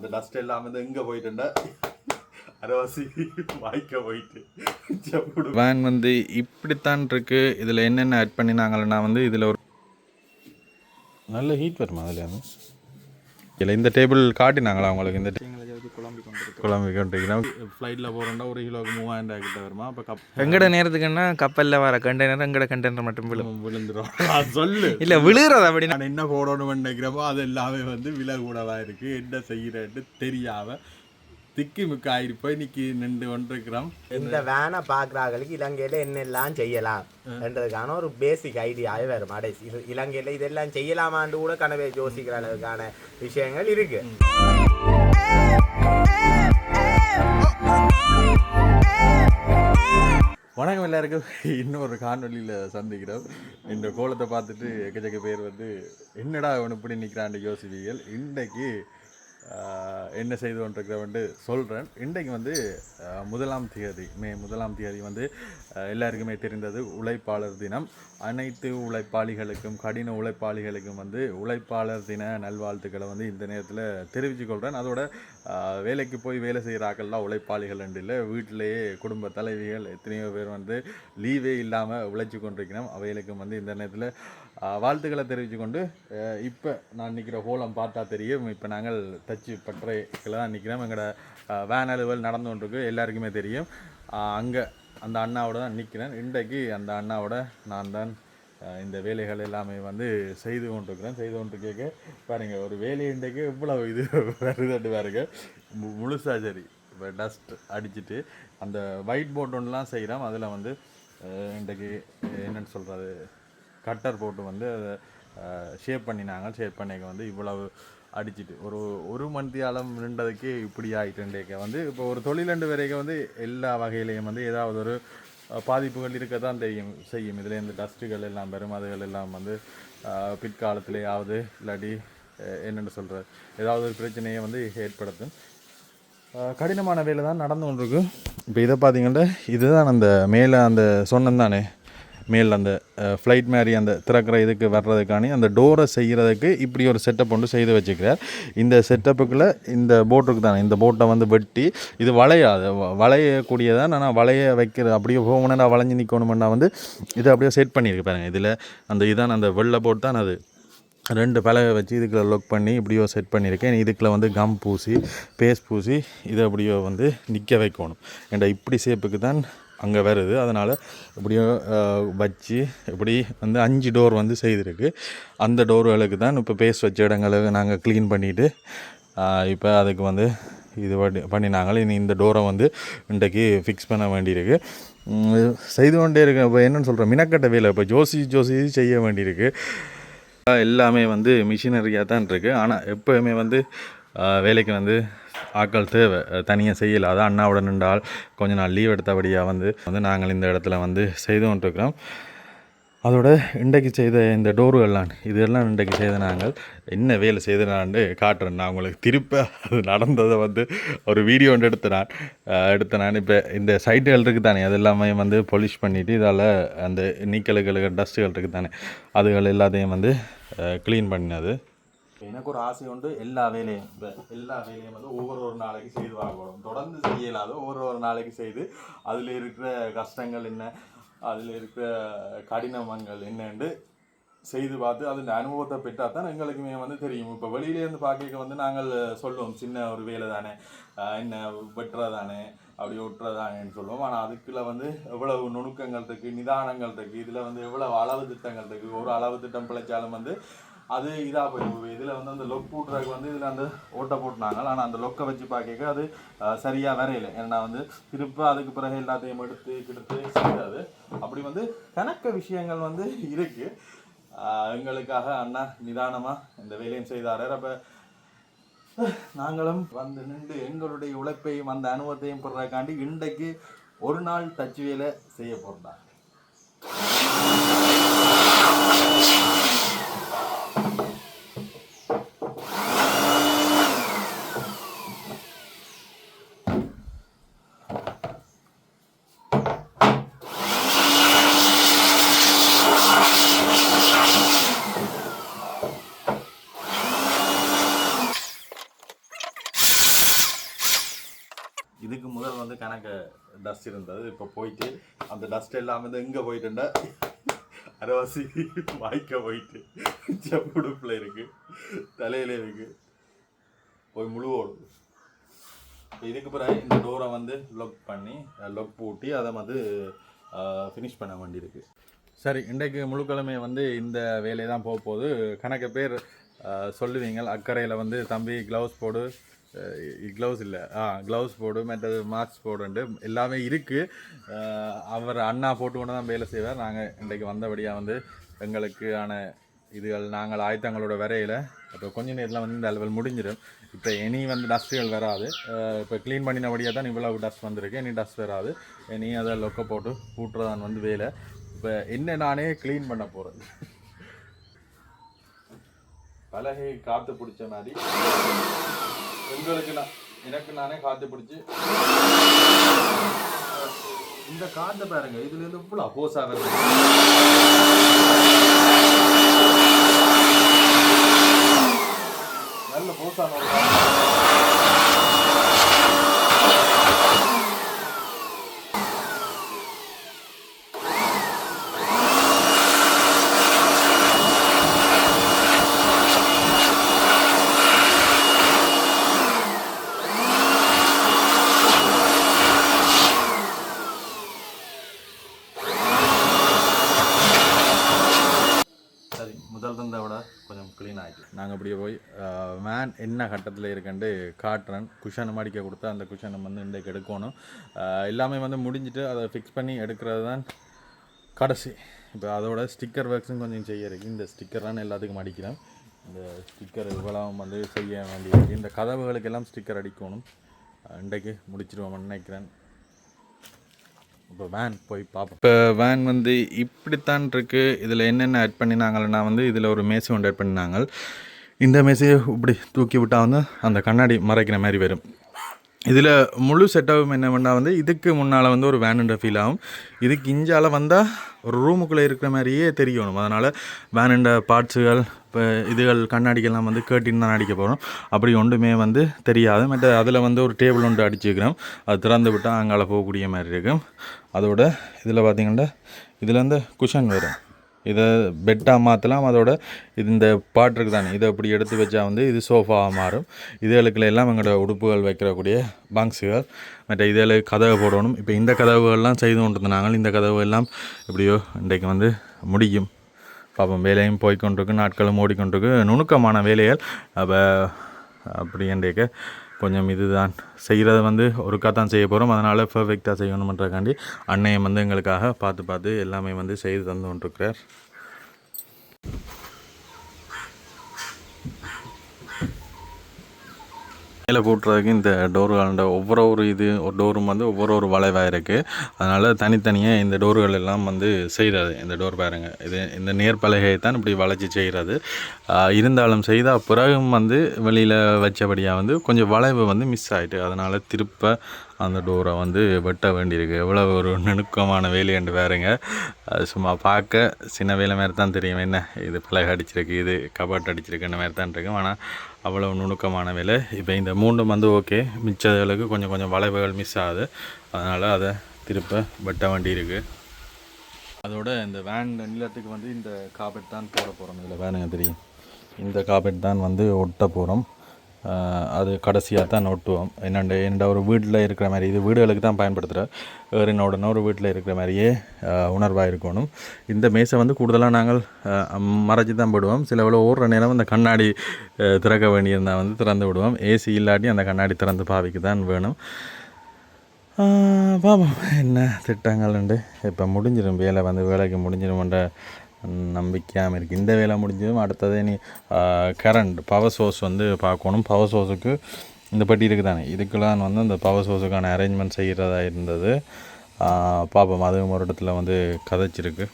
அந்த டஸ்ட் எல்லாம் வந்து எங்கே போயிட்டுண்டா? அரவாசி வாய்க்க போயிட்டு. வேன் வந்து இப்படித்தான் இருக்கு. இதில் என்னென்ன ஆட் பண்ணினாங்கன்னா வந்து இதில் ஒரு நல்ல ஹீட் வருமா அதில் இல்லை இந்த டேபிள் காட்டினாங்களா உங்களுக்கு? இந்த குழம்பி கொண்டு குழம்பு கொண்டிருக்கிறோம் ஃப்ளைட்டில் போகிறோம்னா ஒரு கிலோவுக்கு மூவாயிரம் ரூபாய் கிட்ட வருமா? அப்போ கப் எங்கட நேரத்துக்குன்னா கப்பலில் வர கண்டெய்னர் எங்கட கண்டெய்னர் மட்டும் விழும். விழுந்துரும். நான் சொல்லு. இல்லை விழுகிறது அப்படின்னா நான் என்ன போடணும்னு நினைக்கிறப்போ அது எல்லாமே வந்து விலை கூடவா இருக்குது என்ன செய்கிறேன்னு தெரியாம திக்கி முக்க ஆயிட்டு போய் இன்னைக்கு நின்று கொண்டிருக்கிறோம். இந்த வேனை பார்க்குறாங்களுக்கு இலங்கையில் என்னெல்லாம் செய்யலாம் என்றதுக்கான ஒரு பேசிக் ஐடியாவே வரும். அடே இது இலங்கையில் இதெல்லாம் செய்யலாமான்னு கூட கனவே யோசிக்கிற அளவுக்கான விஷயங்கள் இருக்கு. வணக்கம் எல்லாருக்கும். இன்னொரு காணொலியில் சந்திக்கிறோம். இந்த கோலத்தை பார்த்துட்டு எக்கச்சக்க பேர் வந்து என்னடா அவன் இப்படி நிற்கிறான்னு யோசிப்பீர்கள். இன்றைக்கு என்ன செய்து கொண்டிருக்கிறவன்ட்டு சொல்கிறேன் இன்றைக்கு வந்து முதலாம் தேதி மே முதலாம் தேதி வந்து எல்லாருக்குமே தெரிந்தது உழைப்பாளர் தினம். அனைத்து உழைப்பாளிகளுக்கும் கடின உழைப்பாளிகளுக்கும் வந்து உழைப்பாளர் தின நல்வாழ்த்துக்களை வந்து இந்த நேரத்தில் தெரிவித்துக்கொள்கிறேன் அதோட வேலைக்கு போய் வேலை செய்கிற ஆக்கள்லாம் உழைப்பாளிகள் இல்லை வீட்டிலேயே குடும்ப தலைவிகள் எத்தனையோ பேர் வந்து லீவே இல்லாமல் உழைச்சி கொண்டிருக்கிறோம். அவைகளுக்கும் வந்து இந்த நேரத்தில் வாழ்த்துக்களை தெரிவித்து கொண்டு இப்போ நான் நிற்கிற ஹோலம் பார்த்தா தெரியும். இப்போ நாங்கள் தச்சு பற்றைகளை தான் நிற்கிறோம் எங்களோட வேன் அலுவல் நடந்து கொண்டிருக்கு. எல்லாருக்குமே தெரியும். அங்கே அந்த அண்ணாவோட தான் நிற்கிறேன் இன்றைக்கு அந்த அண்ணாவோட நான் தான் இந்த வேலைகள் எல்லாமே வந்து செய்து கொண்டிருக்கிறேன். செய்து கொண்டு கேட்க பாருங்க ஒரு வேலை இன்றைக்கு இவ்வளோ இது வருதுட்டு பாருங்க. மு- முழுசா சரி. இப்போ டஸ்ட் அடிச்சிட்டு அந்த ஒயிட் போர்ட் ஒன்றுலாம் செய்கிறோம் அதில் வந்து இன்றைக்கு என்னென்னு சொல்கிறது கட்டர் போட்டு வந்து அதை ஷேப் பண்ணினாங்க. ஷேப் பண்ணிக்க வந்து இவ்வளவு அடிச்சிட்டு. ஒரு ஒரு மணித்தியாலம் நின்றதுக்கே இப்படி ஆகிட்டுண்டேக்க வந்து இப்போ ஒரு தொழிலண்டு வரைக்கும் வந்து எல்லா வகையிலையும் வந்து ஏதாவது ஒரு பாதிப்புகள் இருக்க தான் தெரியும் செய்யும். இதில் இந்த டஸ்ட்டுகள் எல்லாம் வரும் அதுகள் எல்லாம் வந்து பிற்காலத்திலேயாவது இல்லாட்டி என்னென்னு சொல்கிற ஏதாவது ஒரு பிரச்சனையை வந்து ஏற்படுத்தும். கடினமான வேலை தான் நடந்து கொண்டிருக்கு. இப்போ இதை பார்த்தீங்கன்னா இதுதான் அந்த மேலே அந்த சொன்னேன் தானே மேல் அந்த ஃப்ளைட் மாதிரி அந்த திறக்கிற இதுக்கு வர்றதுக்காண்டி அந்த டோரை செய்கிறதுக்கு இப்படி ஒரு செட்டப் ஒன்று செய்து வச்சுக்கிறார். இந்த செட்டப்புக்குள்ளே இந்த போட்டுக்கு தானே இந்த போட்டை வந்து வெட்டி இது வளையாது வ- வளையக்கூடியதான் ஆனால் வளைய வைக்கிறது அப்படியே போகணும்னா வளைஞ்சு நிற்கணுமென்னா வந்து இதை அப்படியே செட் பண்ணியிருக்கு பாருங்க. இதில் அந்த இதான் அந்த வெள்ளை போட் தான் அது. ரெண்டு பலகை வச்சு இதுக்குள்ள லொக் பண்ணி இப்படியோ செட் பண்ணியிருக்கேன். இதுக்குள்ளே வந்து கம் பூசி பேஸ்ட் பூசி இதை அப்படியோ வந்து நிற்க வைக்கணும். ஏன்டா இப்படி சேப்புக்கு தான் அங்கே வருது. அதனால் எப்படியும் வச்சு இப்படி வந்து அஞ்சு டோர் வந்து செய்திருக்கு. அந்த டோர்களுக்கு தான் இப்போ பேஸ்ட் வச்ச இடங்களை நாங்கள் க்ளீன் பண்ணிவிட்டு இப்போ அதுக்கு வந்து இது பண்ணி பண்ணினாங்க. இனி இந்த டோரை வந்து இன்றைக்கு ஃபிக்ஸ் பண்ண வேண்டியிருக்கு. செய்து கொண்டே இருக்க இப்போ என்னென்னு சொல்கிறேன் மினக்கட்ட வேலை இப்போ ஜோசி ஜோசி செய்ய வேண்டியிருக்கு. எல்லாமே வந்து மிஷினரியாக தான் இருக்குது ஆனால் எப்போயுமே வந்து வேலைக்கு வந்து ஆட்கள் தேவை. தனியாக செய்யலை. அதான் அண்ணாவோட நின்றால் கொஞ்ச நாள் லீவ் எடுத்தபடியாக வந்து வந்து நாங்கள் இந்த இடத்துல வந்து செய்து கொண்டிருக்கிறோம். அதோட இன்றைக்கு செய்த இந்த டோர்கள்லாம் இதெல்லாம் இன்றைக்கு செய்த நாங்கள் என்ன வேலை செய்தனான்னு காட்டுறேன். நான் உங்களுக்கு திருப்ப அது நடந்ததை வந்து ஒரு வீடியோ ஒன்று எடுத்து நான் அஹ், நான் இப்போ இந்த சைட்டுகள் இருக்குது தானே அது எல்லாமே வந்து பொலிஷ் பண்ணிவிட்டு இதால் அந்த நீக்கலுகள் டஸ்ட்டுகள் இருக்குது தானே அதுகள் எல்லாத்தையும் வந்து க்ளீன் பண்ணினது. எனக்கு ஒரு ஆசை உண்டு எல்லா வேலையும். எல்லா வேலையும் வந்து ஒவ்வொரு ஒரு நாளைக்கு செய்து வாங்கணும். தொடர்ந்து செய்யலாத ஒவ்வொரு ஒரு நாளைக்கு செய்து அதில் இருக்கிற கஷ்டங்கள் என்ன அதில் இருக்கிற கடினமங்கள் என்னன்னு செய்து பார்த்து அதில் அனுபவத்தை பெற்றால் தான் எங்களுக்குமே வந்து தெரியும். இப்போ வெளியிலேருந்து பார்க்க வந்து நாங்கள் சொல்லுவோம் சின்ன ஒரு வேலை தானே என்ன வெட்டுறதானே அப்படி ஒட்டுறதானேன்னு சொல்லுவோம். ஆனால் அதுக்குள்ள வந்து எவ்வளவு நுணுக்கங்கள் இருக்குது நிதானங்கள் இருக்குது இதில் வந்து எவ்வளவு அளவு திட்டங்கள் இருக்குது ஒரு அளவு திட்டம் பிழைச்சாலும் வந்து அது இதாக போயிடும். இதில் வந்து அந்த லொக் போட்டுறதுக்கு வந்து இதில் அந்த ஓட்டை போட்டுனாங்க. ஆனால் அந்த லொக்கை வச்சு பார்க்க அது சரியாக வரையில. ஏன்னா வந்து திருப்ப அதுக்கு பிறகு எல்லாத்தையும் எடுத்து கிடுத்து செய்யாது. அப்படி வந்து கணக்க விஷயங்கள் வந்து இருக்கு. எங்களுக்காக அண்ணா நிதானமாக இந்த வேலையும் செய்தார். அப்போ நாங்களும் வந்து நின்று எங்களுடைய உழைப்பையும் அந்த அனுபவத்தையும் பெறக்காண்டி இன்றைக்கு ஒரு நாள் தச்சு வேலை செய்ய போகிறோம் டஸ்ட் இருந்தது இப்போ போயிட்டு அந்த டஸ்ட் எல்லாம் வந்து எங்கே போயிட்டுண்டா அரவாசி வாய்க்க போயிட்டு செப்புடுப்பில் இருக்கு தலையில இருக்கு. போய் முழுவோடும் இதுக்கு பிறகு இந்த டோரை வந்து லொக் பண்ணி லொக் பூட்டி அதை வந்து ஃபினிஷ் பண்ண வேண்டியிருக்கு. சரி இன்றைக்கு முழுக்கிழமை வந்து இந்த வேலையை தான் போக போகுது கணக்கு பேர் அஹ், சொல்லுவீங்க அக்கறையில் வந்து தம்பி க்ளவுஸ் போடு க்ளவுஸ் இல்லை. ஆ க்ளவுஸ் போடு மற்றது மாஸ்க் போடுண்டு எல்லாமே இருக்குது அவர் அண்ணா போட்டு கொண்டு தான் வேலை செய்வார். நாங்கள் இன்றைக்கு வந்தபடியாக வந்து எங்களுக்கான இதுகள் நாங்கள் ஆயத்தங்களோட வரையில். இப்போ கொஞ்ச நேரத்தில் வந்து இந்த அலுவல் முடிஞ்சிடும். இப்போ இனி வந்து டஸ்ட்டுகள் வராது. இப்போ க்ளீன் பண்ணினபடியாக தான் இவ்வளவு டஸ்ட் வந்திருக்கு. இனி டஸ்ட் வராது. இனி அதை லொக்க போட்டு கூட்டுறதான் வந்து வேலை. இப்போ என்ன நானே க்ளீன் பண்ண போகிறது பலகை காற்று பிடிச்ச மாதிரி. பெண்களுக்கு நான் எனக்கு நானே காத்து பிடிச்சி. இந்த காற்றை பாருங்க இதுலேருந்து இவ்வளோ அப்போஸ் ஆகுது நல்ல போஸ் ஒரு காத்து. சரி முதல் இருந்த விட கொஞ்சம் க்ளீன் அப்படியே போய் வேன் என்ன கட்டத்தில் இருக்குன்ட்டு காட்டுறேன். குஷனை மடிக்க கொடுத்தா அந்த குஷனை வந்து இன்றைக்கு எடுக்கணும் எல்லாமே வந்து முடிஞ்சிட்டு அதை ஃபிக்ஸ் பண்ணி எடுக்கிறது தான் கடைசி. இப்போ அதோட ஸ்டிக்கர் ஒர்க்ஸும் கொஞ்சம் செய்ய இருக்கு. இந்த ஸ்டிக்கர்லாம் எல்லாத்துக்கும் அடிக்கிறேன் இந்த ஸ்டிக்கர் இவ்வளவு வந்து செய்ய வேண்டியிருக்கு இந்த கதவுகளுக்கெல்லாம் ஸ்டிக்கர் அடிக்கணும். இன்றைக்கு முடிச்சிருவோம்னு நினைக்கிறேன். இப்போ வேன் போய் பார்ப்போம் இப்போ வேன் வந்து இப்படித்தான் இருக்குது இதில் என்னென்ன ஆட் பண்ணினாங்கன்னா வந்து இதில் ஒரு மேசை ஒன்று ஆட் பண்ணினாங்க. இந்த மேசையை இப்படி தூக்கி விட்டால் வந்து அந்த கண்ணாடி மறைக்கிற மாதிரி வரும். இதில் முழு செட்டப்பும் என்ன பண்ணால் வந்து இதுக்கு முன்னால் வந்து ஒரு வேனுன்ற ஃபீல் ஆகும். இதுக்கு இஞ்சால வந்தால் ஒரு ரூமுக்குள்ளே இருக்கிற மாதிரியே தெரியணும். அதனால் வேனுன்ற பார்ட்ஸுகள் இப்போ இதுகள் கண்ணாடிக்கெல்லாம் வந்து கேட்டின்னு தான் அடிக்க போகிறோம் அப்படி ஒன்றுமே வந்து தெரியாது. மற்ற அதில் வந்து ஒரு டேபிள் ஒன்று அடிச்சுக்கிறோம் அது திறந்து விட்டால் அங்கால போகக்கூடிய மாதிரி இருக்கும். அதோட இதில் பார்த்தீங்கன்னா இதில் வந்து குஷன் வரும். இதை பெட்டாக மாற்றலாம் அதோட இது இந்த பாட்டுக்கு தானே இதை அப்படி எடுத்து வச்சா வந்து இது சோஃபாவாக மாறும். இதுகளுக்குள்ள எல்லாம் எங்களோட உடுப்புகள் வைக்கிறக்கூடிய பாங்ஸுகள் மற்ற இதில் கதவை போடணும். இப்போ இந்த கதவுகள்லாம் செய்து கொண்டு இந்த கதவு எல்லாம் எப்படியோ இன்றைக்கு வந்து முடியும். பாப்போம் வேலையும் போய்கொண்டிருக்கு நாட்களும் ஓடிக்கொண்டிருக்கு. நுணுக்கமான வேலைகள். அப்போ அப்படி இன்றைக்கு கொஞ்சம் இதுதான். செய்கிறது வந்து ஒருக்கா தான் செய்ய போகிறோம் அதனால் பர்ஃபெக்டாக செய்யணுமன்றக்காண்டி அன்னையம் வந்து எங்களுக்காக பார்த்து பார்த்து எல்லாமே வந்து செய்து தந்து கொண்டிருக்கிறார். மேலே கூட்டுறதுக்கு இந்த டோர்களோட ஒவ்வொரு ஒரு இது ஒரு டோரும் வந்து ஒவ்வொரு ஒரு வளைவாக இருக்குது அதனால் தனித்தனியாக இந்த டோர்கள் எல்லாம் வந்து செய்கிறது இந்த டோர் பாருங்க. இது இந்த நேர்பலகையை தான் இப்படி வளைச்சி செய்கிறது இருந்தாலும் செய்தால் பிறகும் வந்து வெளியில் வச்சபடியாக வந்து கொஞ்சம் வளைவு வந்து மிஸ் ஆகிட்டு அதனால் திருப்ப அந்த டோரை வந்து வெட்ட வேண்டியிருக்கு. எவ்வளோ ஒரு நுணுக்கமான வேலை என்று வேறுங்க அது சும்மா பார்க்க சின்ன வேலை மாதிரி தான் தெரியும். என்ன? இது பலகை அடிச்சிருக்கு இது கபாட் அடிச்சிருக்குன்னு மாதிரி தான் இருக்கும். ஆனால் அவ்வளோ நுணுக்கமான வேலை இப்போ இந்த மூண்டும் வந்து ஓகே மிச்சதுகளுக்கு கொஞ்சம் கொஞ்சம் வளைவுகள் மிஸ் ஆகுது. அதனால் அதை திருப்ப வெட்ட வேண்டி இருக்குது அதோட இந்த வேன் நிலத்துக்கு வந்து இந்த காப்பெட் தான் போட போகிறோம் இதில் வேணுங்க தெரியும். இந்த காப்பெட் தான் வந்து ஒட்ட போகிறோம் அது கடைசியாக தான் நோட்டுவோம். என்னண்ட என்னோட ஒரு வீட்டில் இருக்கிற மாதிரி இது வீடுகளுக்கு தான் பயன்படுத்துகிற வேறு என்னோட இன்னொரு வீட்டில் இருக்கிற மாதிரியே உணர்வாக இருக்கணும். இந்த மேசை வந்து கூடுதலாக நாங்கள் மறைச்சி தான் போடுவோம். சில விட ஓடுற நேரம் அந்த கண்ணாடி திறக்க வேண்டியிருந்தால் வந்து திறந்து விடுவோம். ஏசி இல்லாட்டி அந்த கண்ணாடி திறந்து பாவிக்கு தான் வேணும். ஆஹ் என்ன என்ன திட்டங்கள்ண்டு இப்போ முடிஞ்சிடும் வேலை வந்து வேலைக்கு முடிஞ்சிடும்ன்ற நம்பிக்கையாமல் இருக்குது இந்த வேலை முடிஞ்சதும் அடுத்தது நீ கரண்ட் பவர் சோர்ஸ் வந்து பார்க்கணும். பவர் சோர்ஸுக்கு இந்த பட்டி இருக்குது தானே இதுக்கெல்லாம் வந்து அந்த பவர் சோர்ஸுக்கான அரேஞ்ச்மெண்ட் செய்கிறதா இருந்தது. ஆஹ் பார்ப்போம். அதுவும் ஒரு இடத்துல வந்து கதைச்சிருக்கு.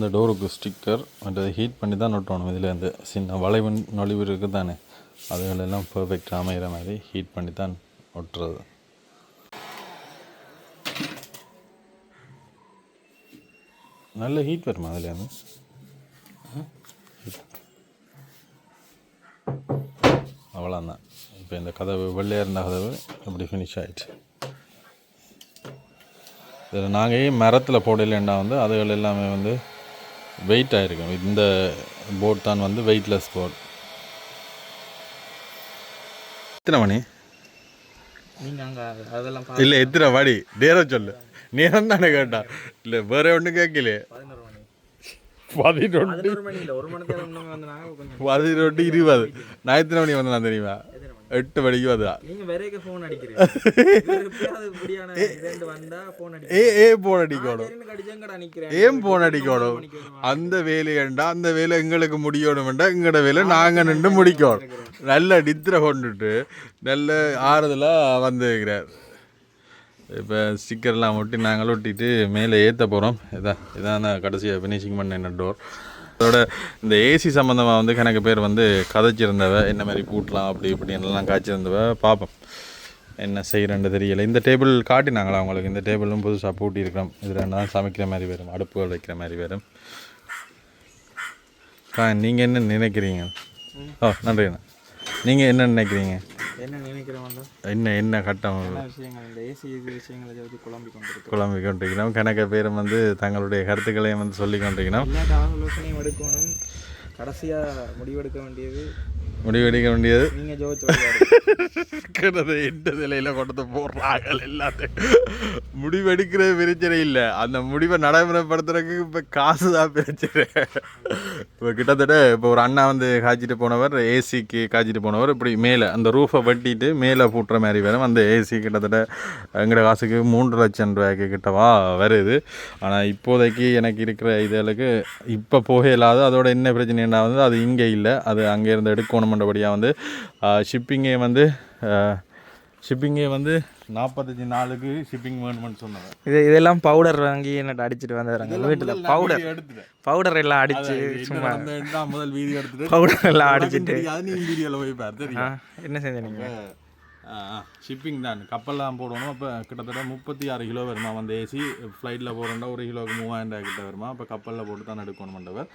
இந்த டோருக்கு ஸ்டிக்கர் மற்றது ஹீட் பண்ணி தான் நொட்டணும் இதுலேருந்து சின்ன வளைவு நொழிவு இருக்குது தானே அதுகளெல்லாம் பர்ஃபெக்ட் அமைகிற மாதிரி ஹீட் பண்ணி தான் ஒட்டுறது நல்ல ஹீட் வருமா அதுலேருந்து அவ்வளோதான் இப்போ இந்த கதவு வெள்ளையாக இருந்த கதவு இப்படி ஃபினிஷ் ஆகிடுச்சு இதில் நாங்கள் மரத்தில் போடலைன்னா வந்து அதுகள் எல்லாமே வந்து வெயிட் ஆகிருக்கும் இந்த போர்ட் தான் வந்து வெயிட்லெஸ் போர்ட் எத்தனை மணி? நீங்கள் அங்கே அதெல்லாம் பா இல்லை எத்தனை மணி நேரம் சொல்லு. நேரம் தானே கேட்டா. இல்லை வேற ஒன்றும் கேட்கல பதினொன்று. பதினொன்று இருபது. நான் எத்தனை மணி வந்தேன் தெரியுமா? எட்டு மணிக்கு வந்தா. நீங்கள் வரைக்க ஃபோன் அடிக்கிறீங்க. ஏ ஏ போன் அடிக்கணும். ஏன் போன் அடிக்கணும்? அந்த வேலையண்டா அந்த வேலை எங்களுக்கு முடியணும்டா எங்களோட வேலை நாங்கள் நின்று முடிக்கணும். நல்ல நித்திரை கொண்டுட்டு நல்ல ஆறுதலாக வந்துருக்கிறார் இப்போ ஸ்டிக்கர்லாம் ஒட்டி நாங்களும் ஒட்டிட்டு மேலே ஏற்ற போகிறோம் இதான் இதான் கடைசியாக ஃபினிஷிங் பண்ண என்ன டோர் அதோட இந்த ஏசி சம்மந்தமாக வந்து கணக்கு பேர் வந்து கதைச்சிருந்தவ என்ன மாதிரி பூட்டலாம் அப்படி இப்படின்லாம் காய்ச்சிருந்தவ பார்ப்போம் என்ன செய்கிறேன்னு தெரியல. இந்த டேபிள் காட்டினாங்களா உங்களுக்கு? இந்த டேபிளும் புதுசாக பூட்டியிருக்கிறோம். இது ரெண்டு தான் சமைக்கிற மாதிரி வரும் அடுப்புகள் வைக்கிற மாதிரி வரும். நீங்கள் என்ன நினைக்கிறீங்க? ஓ நன்றிண்ணா. நீங்கள் என்ன நினைக்கிறீங்க? என்ன நினைக்கிறோம் என்ன என்ன கட்டம்? விஷயங்கள்? இந்த ஏசி விஷயங்களை பற்றி குழம்பி கொண்டிருக்கு. குழம்பி கொண்டிருக்கிறோம். கணக்க பேரும் வந்து தங்களுடைய கருத்துக்களையும் வந்து சொல்லி கொண்டிருக்கிறோம். எல்லா ஆலோசனையும் எடுக்கணும். கடைசியாக முடிவெடுக்க வேண்டியது முடிவெடுக்க வேண்டியது. இருக்கிறத எந்த நிலையில் கொண்டு போடுறாங்க எல்லாத்தையும். முடிவெடுக்கிறது பிரச்சனை இல்லை. அந்த முடிவை நடைமுறைப்படுத்துறதுக்கு இப்போ காசு தான் பிரச்சனை. இப்போ கிட்டத்தட்ட இப்போ ஒரு அண்ணா வந்து காய்ச்சிட்டு போனவர் ஏசிக்கு காய்ச்சிட்டு போனவர் இப்படி மேலே அந்த ரூஃபை வெட்டிட்டு மேலே பூட்டுற மாதிரி வரும் அந்த ஏசி கிட்டத்தட்ட எங்களோட காசுக்கு மூன்று லட்சம் ரூபாய்க்கு கிட்டவா வருது. ஆனால் இப்போதைக்கு எனக்கு இருக்கிற இதுகளுக்கு இப்போ போக இல்லாத அதோட என்ன பிரச்சனைன்னா வந்து அது இங்கே இல்லை. அது அங்கே இருந்து எடுக்கணுமென்றபடியாக வந்து ஷிப்பிங்கே வந்து ஷிப்பிங்கே வந்து நாற்பத்தஞ்சு நாளுக்கு ஷிப்பிங் வேணுமென்னு சொன்னாங்க இது இதெல்லாம் பவுடர் வாங்கி என்னட்ட அடிச்சிட்டு வந்துடுறாங்க வீட்டில் பவுடர் பவுடர் எல்லாம் அடிச்சு சும்மா முதல் வீடியோ எடுத்துட்டு. பவுடர் எல்லாம் அடிச்சிட்டு. வீடியோவில் போய் பாரு ஆ, தெரியும் என்ன செஞ்ச நீங்க ஷிப்பிங் தான். கப்பல்லாம் போடணும். அப்போ கிட்டத்தட்ட முப்பத்தி ஆறு கிலோ வருமா? வந்து ஏசி ஃப்ளைட்டில் போகிறோம்னா ஒரு கிலோவுக்கு மூவாயிரம் ரூபாய் கிட்ட வருமா? அப்போ கப்பலில் போட்டு தான் எடுக்கணும் மண்டவர்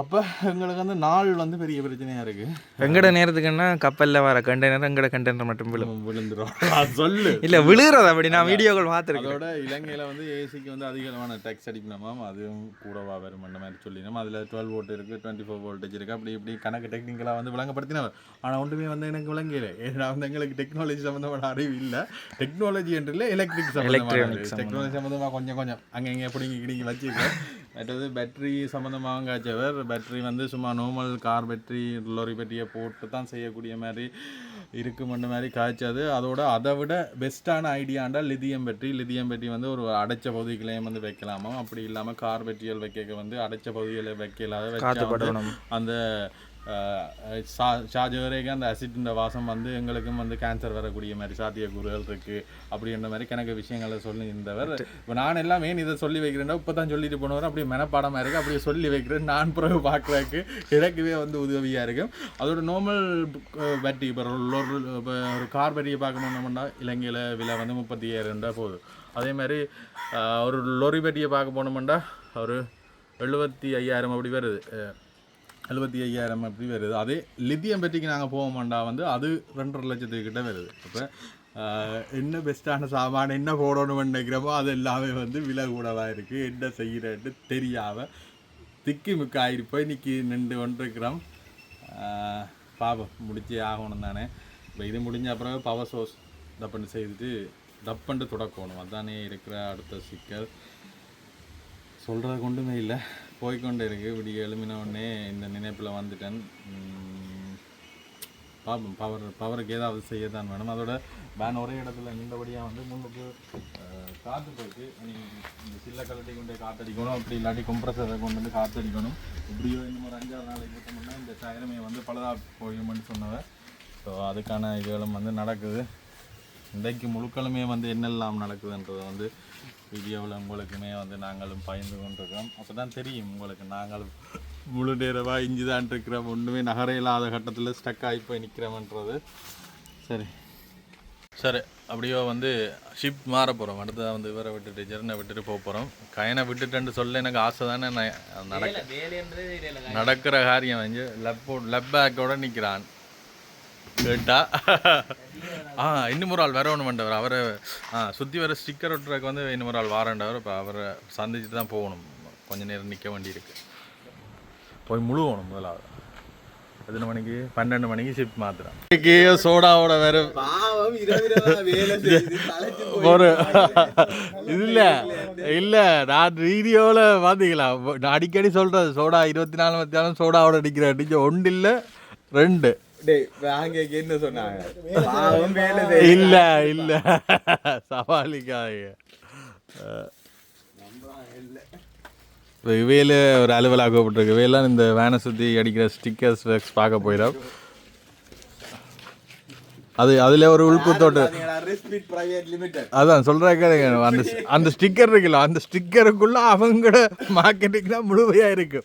அப்போ எங்களுக்கு வந்து நாள் வந்து பெரிய பிரச்சனையாக இருக்குது எங்கட நேரத்துக்குன்னா கப்பல்ல வர கண்டெய்னர் எங்கட கண்டெய்னர் மட்டும் விழும் விழுந்துடும் சொல்லு. இல்ல விழுகிறது அப்படி நான் வீடியோக்கள் பார்த்துருக்கேன் அதோட இலங்கையில் வந்து ஏசிக்கு வந்து அதிகமான டேக்ஸ் அடிக்கணுமாம் அதுவும் கூடவா வரும் அந்த மாதிரி சொல்லினோம் அதில் டுவெல் வோல்ட் இருக்குது டுவெண்ட்டி ஃபோர் வோல்டேஜ் இருக்குது அப்படி இப்படி கணக்கு டெக்னிக்கலாக வந்து விளங்கப்படுத்தினவர். ஆனால் ஒன்றுமே வந்து எனக்கு விளங்கல. ஏன்னா வந்து எங்களுக்கு டெக்னாலஜி சம்மந்தமான அறிவு இல்லை. டெக்னாலஜி என்று இல்லை எலக்ட்ரிக் சம்மந்தமான டெக்னாலஜி சம்மந்தமாக கொஞ்சம் கொஞ்சம் அங்கே இங்கே பிடிங்கி கிடிங்கி வச்சுருக்கேன். மற்றது பேட்டரி சம்மந்தமாக காய்ச்சவர் பேட்டரி வந்து சும்மா நார்மல் கார் பேட்டரி லோரி பேட்டரியை போட்டு தான் செய்யக்கூடிய மாதிரி இருக்குமென்ற மாதிரி காய்ச்சது. அதோட அதை விட பெஸ்ட்டான ஐடியாண்டா லிதியம் பேட்டரி லிதியம் பேட்டரி வந்து ஒரு அடைச்ச பகுதிகளையும் வந்து வைக்கலாமா அப்படி இல்லாமல் கார் பேட்டரிகள் வைக்க வந்து அடைச்ச பகுதிகளை வைக்கலாத வச்சா வந்து அந்த ஷார்ஜரேக்கு அந்த அசிட்டின் வாசம் வந்து எங்களுக்கும் வந்து கேன்சர் வரக்கூடிய மாதிரி சாத்தியக்கூறுகள் இருக்குது அப்படின்ற மாதிரி கணக்கு விஷயங்களை சொல்லி இருந்தவர் இப்போ நான் எல்லாம் இதை சொல்லி வைக்கிறேன்னா இப்போ தான் சொல்லிட்டு போனவர். அப்படியே மனப்பாடமாக இருக்குது அப்படியே சொல்லி வைக்கிறேன். நான் பிறகு பார்க்குறதுக்கு எனக்குவே வந்து உதவியாக இருக்கும். அதோட நார்மல் பேட்டரி இப்போ ஒரு இப்போ ஒரு கார் பேட்டரியை பார்க்கணும்னா இலங்கையில் விலை வந்து முப்பத்தி ஏழு ரூபா போகுது அதே மாதிரி ஒரு லொரி பேட்டரியை பார்க்க போனோம்னா ஒரு எழுபத்தி ஐயாயிரம் அப்படி வருது. எழுபத்தி ஐயாயிரம் அப்படி வருது. அதே லித்தியம் பேட்டரிக்கு நாங்கள் போக வந்து அது ரெண்டரை லட்சத்துக்கிட்ட வருது. அப்போ என்ன பெஸ்ட்டான சாமான என்ன போடணும்னு நினைக்கிறோமோ அது எல்லாமே வந்து விலை கூடவாக இருக்குது என்ன செய்கிறேன்ட்டு தெரியாமல் திக்கி முக்காயிரு ஆகிட்டு போய் இன்னைக்கு நின்று கொண்டிருக்கிறோம். பாப்போம் முடிச்சே ஆகணும் தானே. இப்போ இது முடிஞ்ச அப்புறம் பவர் சோர்ஸ் டப்புன்னு செய்துட்டு டப்பண்டு தொடக்கணும். அதானே இருக்கிற அடுத்த சிக்கல். சொல்கிறது கொண்டுமே இல்லை. போய்க்கொண்டே இருக்கு. இப்படி எழுமின உடனே இந்த நினைப்பில் வந்துட்டேன். பார்ப்போம் பவர் பவருக்கு ஏதாவது செய்ய தான் வேணும். அதோட வேன் ஒரே இடத்துல நின்றபடியாக வந்து முன்னுக்கு காற்று போயிட்டு நீ இந்த சில்ல கலட்டி கொண்டு காற்றடிக்கணும் அப்படி இல்லாட்டி கொம்ப்ரஸரை கொண்டு வந்து காற்றடிக்கணும் இப்படியோ இன்னும் ஒரு அஞ்சாறு நாளைக்கு விட்டோம்னா இந்த டயரமே வந்து பழுதாக போயும்னு சொன்னவ. ஸோ அதுக்கான இதுகளும் வந்து நடக்குது. இன்றைக்கு முழுக்களுமே வந்து என்னெல்லாம் நடக்குதுன்றதை வந்து வீடியோவில் உங்களுக்குமே வந்து நாங்களும் பகிர்ந்து கொண்டிருக்கிறோம். அப்போ தான் தெரியும் உங்களுக்கு நாங்களும் முழு நேரமாக இஞ்சி தான் இருக்கிறோம். ஒன்றுமே நகர இல்லாத கட்டத்தில் ஸ்டக் ஆகி போய் நிற்கிறோம்ன்றது சரி. சரி அப்படியோ வந்து ஷிப் மாற போகிறோம் அடுத்ததாக வந்து இவரை விட்டுட்டு ஜெர்னை விட்டுட்டு போக போகிறோம் கயனை விட்டுட்டேன்னு சொல்ல எனக்கு ஆசை தானே நான் நடக்க நடக்கிற காரியம் வந்து லெப்போ லெப்பேக்கோட நிற்கிறான் கேட்டா. ஆ இன்னும் ஒரு ஆள் வரணும் வேண்டவர். அவரை ஆ சுற்றி வர ஸ்டிக்கர் ஒட்டுறதுக்கு வந்து இன்னும் ஒரு ஆள் வாரண்டவர் இப்போ அவரை சந்திச்சுட்டு தான் போகணும். கொஞ்ச நேரம் நிற்க வேண்டியிருக்கு. போய் முழுவணும் முதலாவது. எத்தனை மணிக்கு? பன்னெண்டு மணிக்கு ஷிஃப்ட் இன்னைக்கு சோடாவோட வேற ஒரு இல்ல இல்ல நான் வீடியோவில் பார்த்தீங்களா நான் அடிக்கடி சொல்றது சோடா இருபத்தி நாலு நேரம் சோடாவோட அடிக்கிற அடிச்ச ஒன்று இல்லை ரெண்டு. என்ன சொன்னாங்க? இல்ல இல்ல. சவாலிக்காதீங்க இப்போ இவையில் ஒரு அலுவலாக்கப்பட்டிருக்கு இவையெல்லாம் இந்த வேனை சுற்றி அடிக்கிற ஸ்டிக்கர்ஸ் வெக்ஸ் பார்க்க போயிடும். அது அதில் ஒரு உள்குத்தோட்டு. அதான் சொல்கிறாங்க அந்த அந்த ஸ்டிக்கர் இருக்குல்ல அந்த ஸ்டிக்கருக்குள்ள அவங்களோட மார்க்கெட்டிங் தான் முழுமையாக இருக்கு.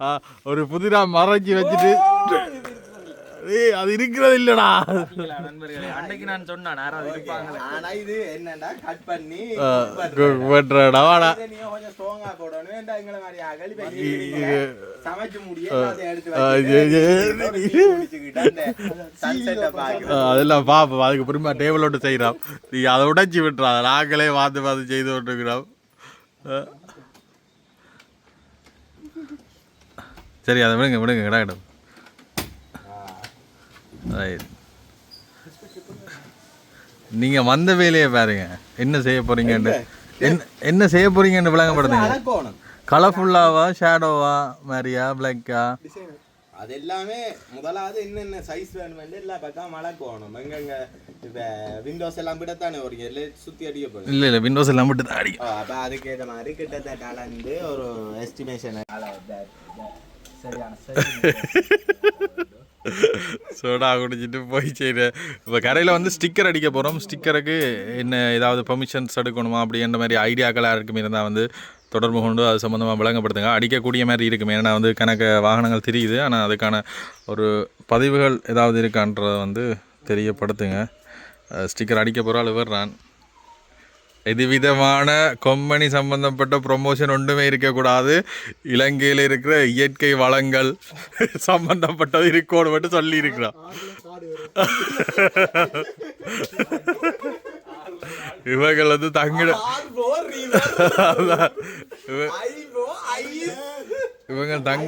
ஆ, ஒரு புதிதாக மறைச்சி வச்சுட்டு ஏய் அது இருக்கிறது இல்லைடா. நண்பர்களே? அன்னைக்கு நான் சொன்னேன் யாராவது இருப்பாங்க ஆனா இது என்னன்னா கட் பண்ணி வெட்டுறடா வாடா. நீங்க கொஞ்சம் ஸ்ட்ராங்கா போடணும். வேண்டாம் எங்களை மாதிரி அகலி பண்ணி சமைச்சு முடிய அதை எடுத்து வச்சு அந்த சன்செட்டை பாக்குறேன் ஆ, அதெல்லாம் பாப்போம். அதுக்கு அப்புறமா டேபிள் விட்டு செய்கிறோம் நீ அதை உடைச்சி விட்டுறா. நாங்களே பார்த்து பார்த்து செய்து விட்டுருக்குறோம். சரி அதை விடுங்க விடுங்க கிடாக்கிடும் நீங்கள் வந்த வேலையை பாருங்க. என்ன செய்ய போறீங்கன்னு. என்ன? என்ன செய்ய போறீங்கன்னு விளங்கப்படுத்துங்க. கலர்ஃபுல்லாவா ஷேடோவா மாதிரியா பிளாக்கா அது எல்லாமே முதலாவது என்னென்ன சைஸ் வேணும் எல்லா பக்கம் மழை போகணும் எங்கெங்க இப்ப விண்டோஸ் எல்லாம் விடத்தானே ஒரு எல்லாம் சுத்தி அடிக்க போகுது இல்லை இல்லை விண்டோஸ் எல்லாம் மட்டும் தான் அடிக்கும். அப்ப அதுக்கேற்ற மாதிரி கிட்டத்தட்ட அளந்து ஒரு எஸ்டிமேஷன் சரியான சோடா குடிச்சிட்டு போய் செய்கிற இப்போ கரையில் வந்து ஸ்டிக்கர் அடிக்க போகிறோம் ஸ்டிக்கருக்கு என்ன ஏதாவது பெர்மிஷன்ஸ் எடுக்கணுமா? அப்படின்ற மாதிரி ஐடியாக்கள் யாருக்கும் இருந்தால் வந்து தொடர்பு கொண்டு அது சம்மந்தமாக விளங்கப்படுத்துங்க. அடிக்கக்கூடிய மாதிரி இருக்குமே. ஏன்னா வந்து கணக்கு வாகனங்கள் தெரியுது. ஆனால் அதுக்கான ஒரு பதிவுகள் ஏதாவது இருக்கான்றதை வந்து தெரியப்படுத்துங்க. ஸ்டிக்கர் அடிக்க போகிற ஆள் வர்றான். இது விதமான கொம்பனி சம்பந்தப்பட்ட ப்ரொமோஷன் ஒன்றுமே இருக்கக்கூடாது. இலங்கையில் இருக்கிற இயற்கை வளங்கள் சம்பந்தப்பட்டது இருக்கோடு மட்டும் சொல்லி இருக்கிறான் இவர்கள் வந்து தங்கிட இவங்க தங்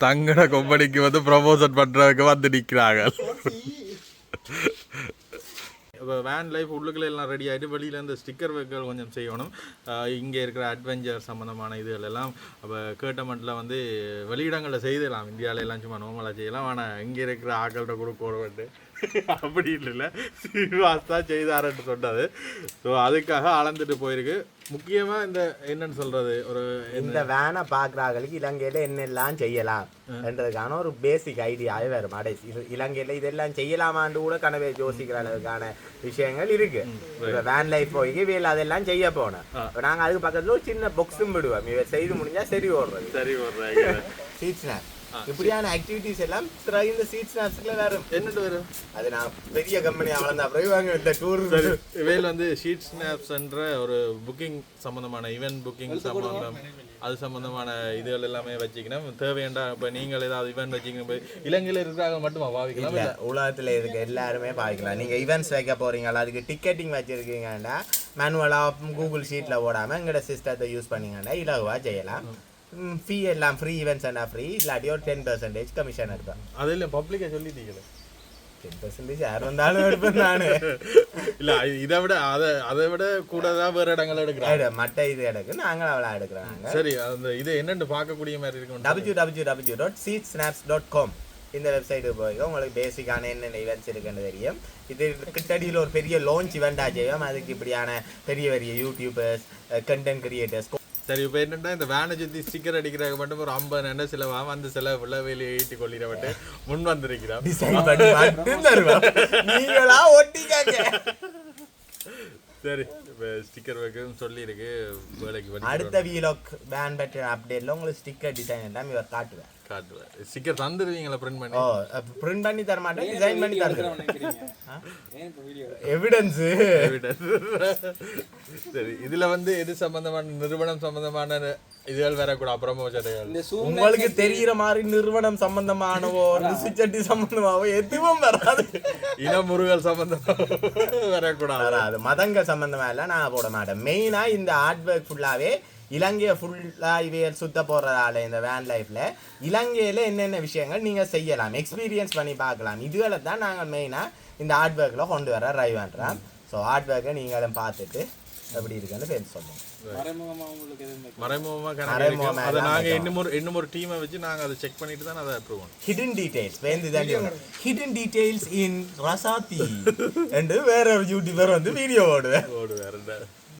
தங்கட கொம்பனிக்கு வந்து ப்ரமோஷன் பண்ணுறதுக்கு வந்து நிற்கிறாங்க இப்போ வேன் லைஃப் உள்ளுக்குள்ள எல்லாம் ரெடி ஆகிட்டு வெளியில் இந்த ஸ்டிக்கர் வைக்கல் கொஞ்சம் செய்யணும். இங்கே இருக்கிற அட்வென்ச்சர் சம்மந்தமான இதுகள் எல்லாம் அப்போ கேட்ட மட்டில் வந்து வெளியிடங்களில் செய்திடலாம். இந்தியாவில எல்லாம் சும்மா நோமலாக செய்யலாம். ஆனால் இங்கே இருக்கிற ஆக்கள்கிட்ட கூட போடப்பட்டு அப்படி இல்லை ஸ்ரீனிவாஸ் தான் செய்தாருன்னு சொன்னது. ஸோ அதுக்காக அளந்துட்டு போயிருக்கு. முக்கியமாக இந்த என்னன்னு சொல்கிறது ஒரு இந்த வேனை பாக்குறாங்களுக்கு இலங்கையில என்னெல்லாம் செய்யலாம் என்றதுக்கான ஒரு பேசிக் ஐடியாவே வரும். அடை இது இலங்கையில இதெல்லாம் செய்யலாமான்னு கூட கனவே யோசிக்கிற அளவுக்கான விஷயங்கள் இருக்கு இப்ப வேன் லைஃப் போய் வேலை அதெல்லாம் செய்ய இப்ப நாங்க அதுக்கு பக்கத்துல ஒரு சின்ன பொக்ஸும் விடுவோம் இவ செய்து முடிஞ்சா சரி ஓடுறது சரி வர்றாங்க சீட் ஸ்நாப் இப்படியான ஆக்டிவிட்டிஸ் எல்லாம் இந்த சீட் ஸ்நாப்ஸ்ல வரும் என்னட்டு வரும் அது நான் பெரிய கம்பெனி வளர்ந்த பிறகு வாங்க இந்த டூர் இவையில் வந்து ஷீட் ஸ்னாப்ஸ்ன்ற ஒரு புக்கிங் சம்பந்தமான ஈவென்ட் புக்கிங் சம்பந்தம் அது சம்பந்தமான இதுகள் எல்லாமே வச்சுக்கணும். தேவையாண்டா இப்போ நீங்கள் ஏதாவது ஈவென்ட் வச்சிக்கணும். இலங்கையில் இருக்கிறாங்க மட்டுமா? பாவிக்கலாம். இல்ல உலகத்துல இருக்க எல்லாருமே பாவிக்கலாம். நீங்க ஈவெண்ட்ஸ் வைக்க போறீங்களா அதுக்கு டிக்கெட்டிங் வச்சிருக்கீங்கன்னா மேனுவலா கூகுள் ஷீட்ல போடாம எங்களோட சிஸ்டத்தை யூஸ் பண்ணீங்கன்னா இலகுவா செய்யலாம். ஃபீ எல்லாம் ஃப்ரீ ஈவெண்ட்ஸ் எல்லாம் ஃப்ரீ இல்லாட்டி ஒரு டென் பர்சன்டேஜ் கமிஷன் எடுப்பேன் அது இல்லை பப்ளிக்காக சொல்லிட்டீங்களே. டென் பர்சன்டேஜ் யார் வந்தாலும் எடுப்பேன் நானு இல்லை இதை விட அதை அதை விட கூட தான் வேறு இடங்கள் எடுக்கிறாங்க எடு, மட்ட இது எடுக்கு நாங்களும் அவ்வளோ எடுக்கிறாங்க சரி அந்த இது என்னென்னு பார்க்கக்கூடிய மாதிரி இருக்கும் W W W dot seat snaps dot com இந்த வெப்சைட்டுக்கு போய் உங்களுக்கு பேசிக்கான என்னென்ன ஈவெண்ட்ஸ் இருக்குன்னு தெரியும் இது கிட்டடியில் ஒரு பெரிய லான்ச் இவெண்ட்டாக செய்வோம் அதுக்கு இப்படியான பெரிய பெரிய யூடியூபர்ஸ் கண்டென்ட் கிரியேட்டர்ஸ் சரி இப்போ என்னென்னா இந்த வேனை சுற்றி ஸ்டிக்கர் அடிக்கிறாங்க மட்டும் ஒரு ஐம்பது ரெண்டு செலவாகும் அந்த செலவுல வெளியே ஈட்டி கொள்ளிடப்பட்டு முன் வந்திருக்கிறான் நீங்களா ஒட்டிக்காங்க. சரி இப்போ ஸ்டிக்கர் வைக்கணும்னு சொல்லியிருக்கு. வேலைக்கு அடுத்த வீலாக் பேன் பட்டன் அப்டேட்ல உங்களுக்கு ஸ்டிக்கர் டிசைன் எல்லாம் இவர் காட்டுவேன் காட்டுவேன். ஸ்டிக்கர் தந்துடுவீங்களா பிரிண்ட் பண்ணி? ஓ பிரிண்ட் பண்ணி தர மாட்டேன் டிசைன் பண்ணி தருவேன் வீடியோ எவிடன்ஸு சரி இதுல வந்து எது சம்பந்தமான நிறுவனம் சம்பந்தமான இதுகள் வரக்கூடாது ப்ரமோஷன்கள் இந்த சூ உங்களுக்கு தெரிகிற மாதிரி நிறுவனம் சம்பந்தமானவோ ருசிச்சட்டி சம்பந்தமாவோ எதுவும் வராது. இனமுருகல் சம்பந்தமா வரக்கூடாது. வராது. மதங்க சம்பந்தமா எல்லாம் நான் போட மாட்டேன். மெயினா இந்த ஆர்ட் ஒர்க் ஃபுல்லாவே இலங்கையை ஃபுல்லா இவையல் சுத்த போறதால இந்த வேன் லைஃப்ல இலங்கையில என்னென்ன விஷயங்கள் நீங்க செய்யலாம் எக்ஸ்பீரியன்ஸ் பண்ணி பார்க்கலாம். இதுகளை தான் நாங்கள் மெயினா இந்த ஆர்ட் ஒர்க்ல கொண்டு வர ட்ரை பண்றோம் ஸோ ஆர்ட் ஒர்க்கை நீங்களும் பார்த்துட்டு எப்படி இருக்குன்னு பேர் சொல்லுங்க. மறைமுகமா உங்களுக்கு எதுவுமே மறைமுகமா கணக்கு மறைமுகமா இருக்கும். அதை எல்லாம் நாங்க இருக்கும். இன்னும் ஒரு இன்னும் ஒரு டீமை வச்சு நாங்க அதை செக் பண்ணிட்டு தான் அதை அப்ரூவ் பண்ணுவோம் ஹிடன் டீடைல்ஸ் வேந்து தான் ஹிடன் டீடைல்ஸ் இன் ரசாத்தி என்று வேற ஒரு யூடியூபர் வந்து வீடியோ ஓடுவேன் ஓடு வேற என்ன